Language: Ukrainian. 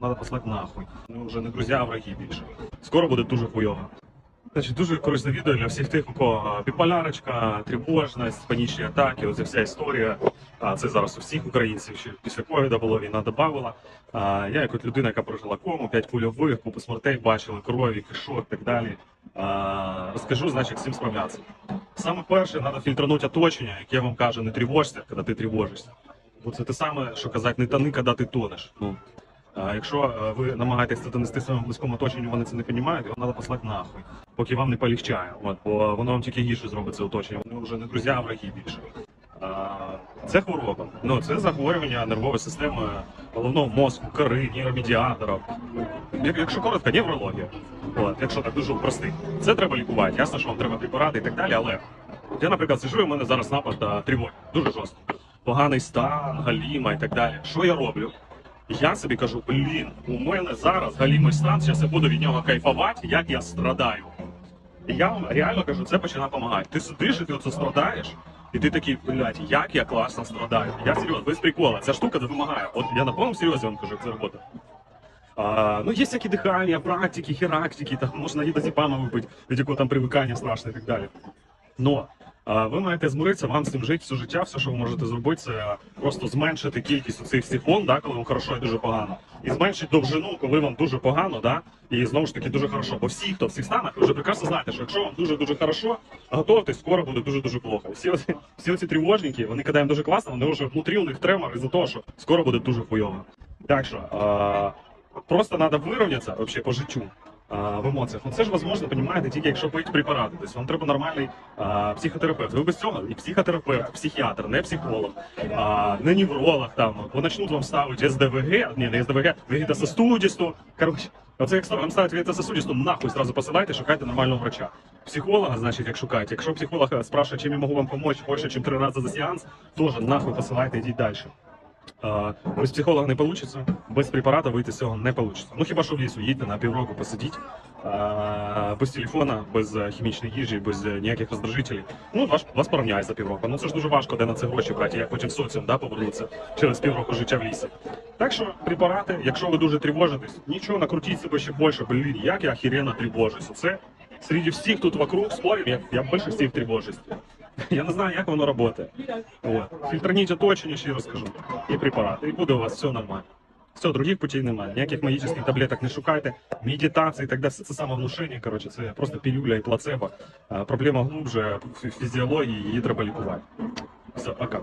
Надо послати нахуй. Ну вже не друзі, а враги більше. Скоро буде дуже хуйово. Значить, дуже корисне відео для всіх тих, у кого біполярочка, тривожність, панічні атаки, оця вся історія. А це зараз у всіх українців, що після ковіда було війна додавала. Я як от людина, яка прожила кому, 5 кульових, купу смертей бачили, крові, кишок і так далі. А, розкажу, значить, з цим справлятися. Саме перше, треба фільтранути оточення, яке вам каже, не тривожся, коли ти тривожишся. Бо це те саме, що казати, не тони, коли ти тонеш. Ну, якщо е, ви намагаєтесь це донести своєму близькому оточенню, вони це не розуміють, його треба послати нахуй, поки вам не полегчає. От, бо воно вам тільки гірше зробить це оточення. Вони вже не друзі, а враги більше. Це хвороба. Ну, це захворювання нервової системи головного мозку, кори, нейромедіаторів. Як- Якщо коротко, неврологія. От, якщо так дуже простий. Це треба лікувати. Ясно, що вам треба препарати і так далі, але я, наприклад, сижу, і в мене зараз напад тривоги. Дуже жорстко. Поганий стан, галіма і так далі. Що я роблю? Я собі кажу, блін, у мене зараз галімий стан, зараз я буду від нього кайфувати, як я страдаю. І я вам реально кажу, це починає допомагати. Ти сидиш і ти оце страдаєш, і ти такий, блядь, як я класно страдаю. Я серйозно, без прикола. Ця штука допомагає. От я на повному серйозі вам кажу, як це робота. А, ну, є всякі дихання, практики, хірактики, там можна і дозіпама випити, від якого там привикання страшне і так далі. Но ви маєте змиритися, вам з цим жити все життя, все, що ви можете зробити, це просто зменшити кількість цих всіх вон, да, коли вам хорошо і дуже погано. І зменшити довжину, коли вам дуже погано, да, і знову ж таки дуже хорошо. Бо всі, хто в цих станах, ви вже прекрасно знаєте, що якщо вам дуже-дуже хорошо, готуйтесь, скоро буде дуже-дуже плохо. Всі оці, всі оці тривожники, вони їм дуже класно, вони вже внутрі у них тремор із-за того, що скоро буде дуже хуйово. Так що, а, просто треба вирівнятися по життю. В емоціях. Ну це ж можливо, розумієте, тільки якщо пити препарати. Тобто вам треба нормальний а, психотерапевт. Ви без цього і психотерапевт, психіатр, не психолог, а, не невролог там, бо почнуть вам ставити СДВГ, ні, не СДВГ, вегетососудисту. Коротше, оце як вам ставить вегетососудисту, нахуй зразу посилайте, шукайте нормального врача. Психолога, значить, як шукаєте. Якщо психолог е, спрашиває, чим я можу вам допомогти більше, ніж три рази за сеанс, теж нахуй посилайте, йдіть далі. Без психолога не вийде, без препарата вийти з цього не вийде. Ну хіба що в лісу їдьте на півроку посидіть, без телефона, без е, хімічної їжі, без е, ніяких роздражителів. Ну, вас, вас порівняє за півроку. Ну це ж дуже важко, де на це гроші брати, як потім соціум да, повернутися через півроку життя в лісі. Так що препарати, якщо ви дуже тривожитесь, нічого накрутіть себе ще більше, блін, як я охеренно тривожусь. Оце серед всіх тут вокруг спорів, я, я більше всіх тривожусь. Я не знаю, як воно працює. От. Фільтрніть оточення, скажу. І препарати. І буде у вас все нормально. Все, других путей немає. Ніяких магічних таблеток не шукайте, медитації і так далі. Це, це самовнушення, коротше, це просто пілюля і плацебо. Проблема глубже в фізіології, її треба лікувати. Все, пока.